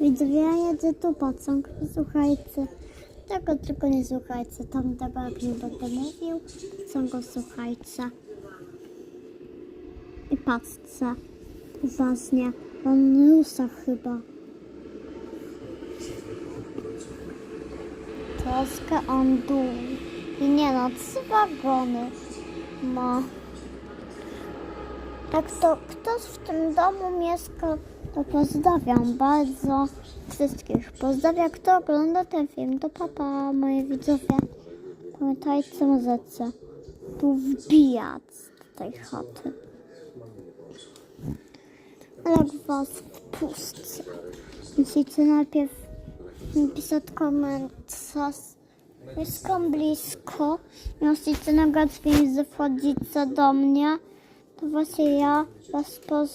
Widzowie, ja jedzę tu pocąg. Słuchajcie. Tego tylko nie słuchajcie. Tam nie będę mówił. Co go słuchajcie. I patrzcie. Uważnie. On rusza chyba. Troszkę on dół. I nie no, trzy wagony ma. Jak to ktoś w tym domu mieszka, to pozdrawiam bardzo wszystkich. Pozdrawiam, kto ogląda ten film. To papa, moje widzowie. Pamiętajcie, możecie tu wbijać do tej chaty. Jak was wpuszczę, musicie najpierw napisać komentarz. Mieszkam blisko. Musicie nagrać film, że wchodzicie do mnie. To właśnie ja was poz